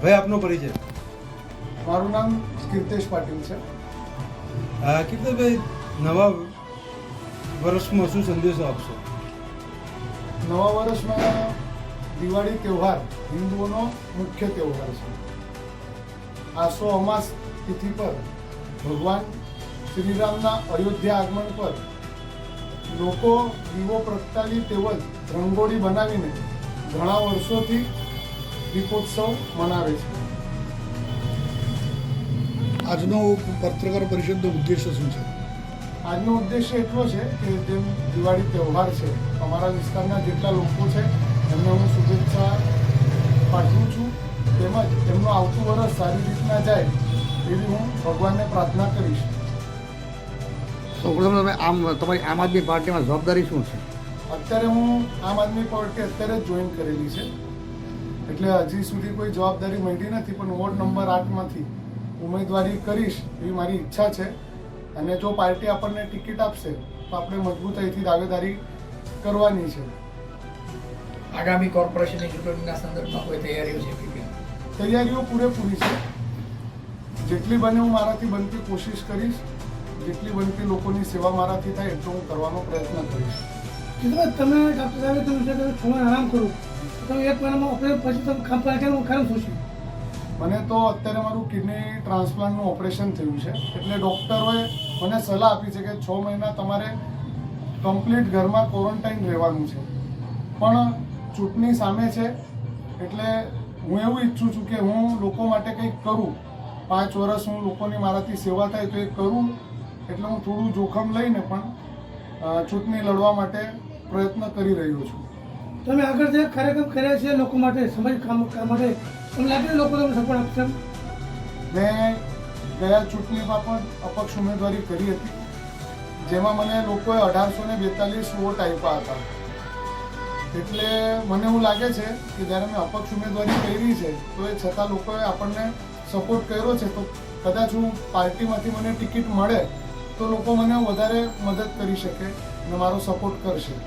ભાઈ આપનો પરિચય. મારું નામ કીર્તેશ પાટીલ છે. આ કીર્તનભાઈ નવા વર્ષમાં શું સંદેશો આપશો? નવા વર્ષમાં દિવાળી તહેવાર હિન્દુઓનો મુખ્ય તહેવાર છે. આસો અમાસ તિથિ પર ભગવાન શ્રીરામના અયોધ્યા આગમન પર લોકો દીવો પ્રગટાવી તેમજ રંગોળી બનાવીને ઘણા વર્ષોથી દીપોત્સવ મનાવે છે. આજનો પત્રકાર પરિષદનો ઉદ્દેશ્ય શું છે? આજનો ઉદ્દેશ્ય એટલો છે કે જેમ દિવાળી તહેવાર છે અમારા વિસ્તારના જેટલા લોકો છે એમને હું શુભેચ્છા પાઠવું છું. તેમજ એમનું આવતું વર્ષ સારી રીતના જાય એવી હું ભગવાનને પ્રાર્થના કરીશ. સૌપ્રથમ તમે આમ તમારી આમ આદમી પાર્ટીમાં જવાબદારી શું છે? અત્યારે હું આમ આદમી પાર્ટી અત્યારે જ જોઈન કરેલી છે. એટલે હજી સુધી કોઈ જવાબદારી મળી નથી પણ વોર્ડ નંબર આઠમાંથી ઉમેદવારી કરીશ એવી મારી ઈચ્છા છે. અને જો પાર્ટી આપણને ટિકિટ આપશે તો આપણે મજબૂતાઈથી દાવેદારી કરવાની છે. આગામી કોર્પોરેશનની ચૂંટણીના સંદર્ભમાં કોઈ તૈયારીઓ છે કે તૈયારીઓ પૂરેપૂરી છે. જેટલી બને હું મારાથી બનતી કોશિશ કરીશ. જેટલી બનતી લોકોની સેવા મારાથી થાય એટલો હું કરવાનો પ્રયત્ન કરીશ. કીધું તમે ડૉક્ટર સાહેબ તમે આરામ કરો. તમે એક મહિનામાં ઓપરેશન પછી તમે પર કેમ કારણ છું. મને તો અત્યારે મારું કિડની ટ્રાન્સપ્લાન્ટનું ઓપરેશન થયું છે. એટલે ડૉક્ટરોએ મને સલાહ આપી છે કે છ મહિના તમારે કમ્પ્લીટ ઘરમાં ક્વોરન્ટાઇન રહેવાનું છે. પણ ચૂંટણી સામે છે, એટલે હું એવું ઈચ્છું છું કે હું લોકો માટે કંઈક કરું. પાંચ વર્ષ હું લોકોની મારાથી સેવા થાય તો એ કરું. એટલે હું થોડું જોખમ લઈને પણ ચૂંટણી લડવા માટે પ્રયત્ન કરી રહ્યો છું. તમે આગળ જે કાર્યક્રમ કર્યા છે લોકો માટે, સમાજ કામ માટે, તમને લાગે લોકો તમને સપોર્ટ આપશે મેં ગયા ચૂંટણીમાં પણ અપક્ષ ઉમેદવારી કરી હતી, જેમાં મને લોકોએ અઢારસો ને બેતાલીસ વોટ આપ્યા હતા. એટલે મને એવું લાગે છે કે જ્યારે મેં અપક્ષ ઉમેદવારી કરી છે, તો એ છતાં લોકોએ આપણને સપોર્ટ કર્યો છે. તો કદાચ હું પાર્ટીમાંથી મને ટિકિટ મળે, તો લોકો મને વધારે મદદ કરી શકે અને મારો સપોર્ટ કરશે.